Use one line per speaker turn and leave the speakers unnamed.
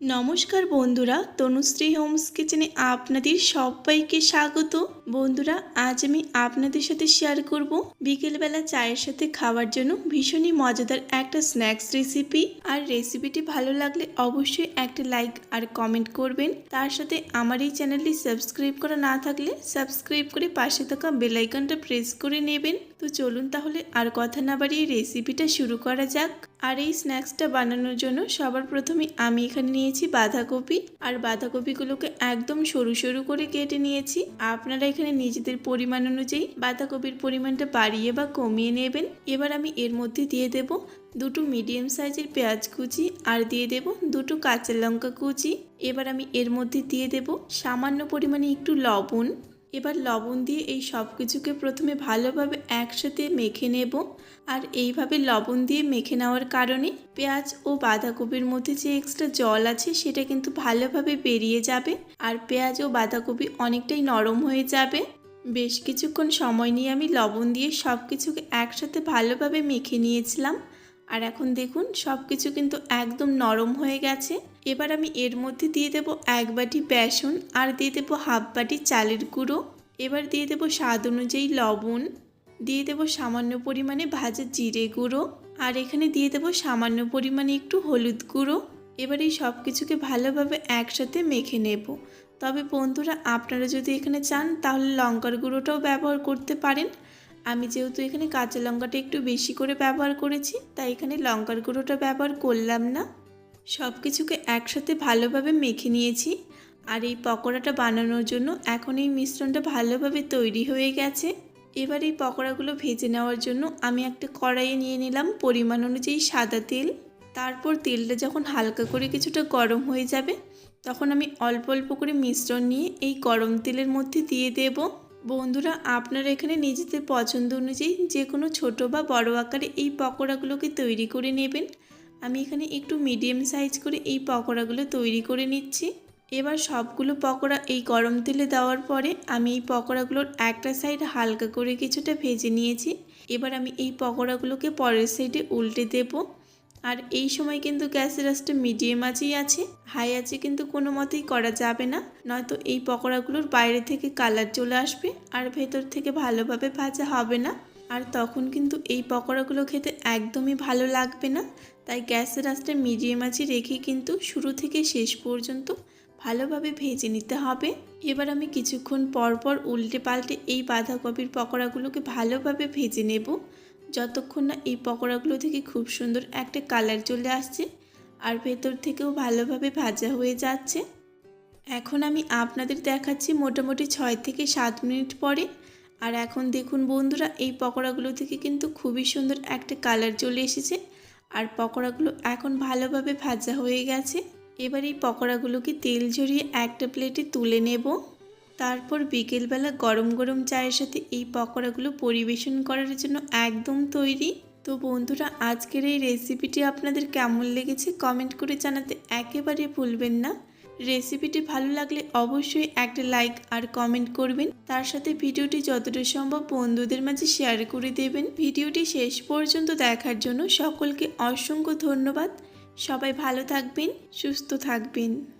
নমস্কার বন্ধুরা, তনুশ্রী হোমস কিচেনে আপনাদের সবাইকে স্বাগত। বন্ধুরা, আজ আমি আপনাদের সাথে শেয়ার করব বিকেলবেলা চায়ের সাথে খাওয়ার জন্য ভীষণই মজাদার একটা স্ন্যাক্স রেসিপি। আর রেসিপিটি ভালো লাগলে অবশ্যই একটা লাইক আর কমেন্ট করবেন। তার সাথে আমার এই চ্যানেলটি সাবস্ক্রাইব করা না থাকলে সাবস্ক্রাইব করে পাশে থাকা বেলাইকনটা প্রেস করে নেবেন। তো চলুন তাহলে আর কথা না বাড়িয়ে রেসিপিটা শুরু করা যাক। আর এই স্ন্যাক্সটা বানানোর জন্য সবার প্রথমে আমি এখানে নিয়েছি বাঁধাকপি। আর বাঁধাকপিগুলোকে একদম সরু সরু করে কেটে নিয়েছি। আপনারা এখানে নিজেদের পরিমাণ অনুযায়ী বাঁধাকপির পরিমাণটা বাড়িয়ে বা কমিয়ে নেবেন। এবার আমি এর মধ্যে দিয়ে দেব দুটো মিডিয়াম সাইজের পেঁয়াজ কুচি আর দিয়ে দেব দুটো কাঁচা লঙ্কা কুচি। এবার আমি এর মধ্যে দিয়ে দেব সামান্য পরিমাণে একটু লবণ। এবার লবণ দিয়ে এই সব কিছুকে প্রথমে ভালোভাবে একসাথে মেখে নেব। আর এইভাবে লবণ দিয়ে মেখে নেওয়ার কারণে পেঁয়াজ ও বাঁধাকপির মধ্যে যে এক্সট্রা জল আছে সেটা কিন্তু ভালোভাবে বেরিয়ে যাবে। আর পেঁয়াজ ও বাঁধাকপি অনেকটাই নরম হয়ে যাবে। বেশ কিছুক্ষণ সময় নিয়ে আমি লবণ দিয়ে সব কিছুকে একসাথে ভালোভাবে মেখে নিয়েছিলাম। আর এখন দেখুন সব কিছু কিন্তু একদম নরম হয়ে গেছে। এবার আমি এর মধ্যে দিয়ে দেব এক বাটি বেসন আর দিয়ে দেবো হাফ বাটি চালের গুঁড়ো। এবার দিয়ে দেবো স্বাদ অনুযায়ী লবণ। দিয়ে দেবো সামান্য পরিমাণে ভাজা জিরে গুঁড়ো। আর এখানে দিয়ে দেবো সামান্য পরিমাণে একটু হলুদ গুঁড়ো। এবার এই সব কিছুকে ভালোভাবে একসাথে মেখে নেব। তবে বন্ধুরা, আপনারা যদি এখানে চান, তাহলে লঙ্কার গুঁড়োটাও ব্যবহার করতে পারেন। আমি যেহেতু এখানে কাঁচা লঙ্কাটা একটু বেশি করে ব্যবহার করেছি, তাই এখানে লঙ্কার গুঁড়োটা ব্যবহার করলাম না। সব কিছুকে একসাথে ভালোভাবে মেখে নিয়েছি। আর এই পকোড়াটা বানানোর জন্য এখন এই মিশ্রণটা ভালোভাবে তৈরি হয়ে গেছে। এবার এই পকোড়াগুলো ভেজে নেওয়ার জন্য আমি একটা কড়াইয়ে নিয়ে নিলাম পরিমাণ অনুযায়ী সাদা তেল। তারপর তেলটা যখন হালকা করে কিছুটা গরম হয়ে যাবে, তখন আমি অল্প অল্প করে মিশ্রণ নিয়ে এই গরম তেলের মধ্যে দিয়ে দেবো। বন্ধুরা, আপনারা এখানে নিজেদের পছন্দ অনুযায়ী যে কোনো ছোট বা বড় আকারে এই পকোড়াগুলোকে তৈরি করে নেবেন। আমি এখানে একটু মিডিয়াম সাইজ করে এই পকোড়াগুলো তৈরি করে নিচ্ছি। এবার সবগুলো পকোড়া এই গরম তেলে দেওয়ার পরে আমি এই পকোড়াগুলোর একটা সাইড হালকা করে কিছুটা ভেজে নিয়েছি। এবার আমি এই পকোড়াগুলোকে পরের সাইডে উল্টে দেবো। আর এই সময় কিন্তু গ্যাসের আঁচটা মিডিয়াম আঁচেই আছে হাই আছে কিন্তু কোনো মতেই করা যাবে না। নয়তো এই পকোড়াগুলোর বাইরে থেকে কালার চলে আসবে আর ভেতর থেকে ভালোভাবে ভাজা হবে না। আর তখন কিন্তু এই পকোড়াগুলো খেতে একদমই ভালো লাগবে না। তাই গ্যাসের আঁচটা মিডিয়াম আঁচে রেখে কিন্তু শুরু থেকে শেষ পর্যন্ত ভালোভাবে ভেজে নিতে হবে। এবার আমি কিছুক্ষণ পর পর উল্টে পাল্টে এই বাঁধাকপির পকোড়াগুলোকে ভালোভাবে ভেজে নেব। যতক্ষণ না এই পকোড়াগুলো থেকে খুব সুন্দর একটা কালার চলে আসছে আর ভেতর থেকেও ভালোভাবে ভাজা হয়ে যাচ্ছে। এখন আমি আপনাদের দেখাচ্ছি মোটামুটি ছয় থেকে সাত মিনিট পরে আর এখন দেখুন বন্ধুরা, এই পকোড়াগুলো থেকে কিন্তু খুবই সুন্দর একটা কালার চলে এসেছে। আর পকোড়াগুলো এখন ভালোভাবে ভাজা হয়ে গেছে। এবার এই পকোড়াগুলোকে তেল ঝরিয়ে একটা প্লেটে তুলে নেব। তারপর বিকেলবেলা গরম গরম চায়ের সাথে এই পকোড়াগুলো পরিবেশন করার জন্য একদম তৈরি। তো বন্ধুরা, আজকের এই রেসিপিটি আপনাদের কেমন লেগেছে কমেন্ট করে জানাতে একেবারে ভুলবেন না। রেসিপিটি ভালো লাগলে অবশ্যই একটা লাইক আর কমেন্ট করবেন। তার সাথে ভিডিওটি যতটা সম্ভব বন্ধুদের মাঝে শেয়ার করে দেবেন। ভিডিওটি শেষ পর্যন্ত দেখার জন্য সকলকে অসংখ্য ধন্যবাদ। সবাই ভালো থাকবেন, সুস্থ থাকবেন।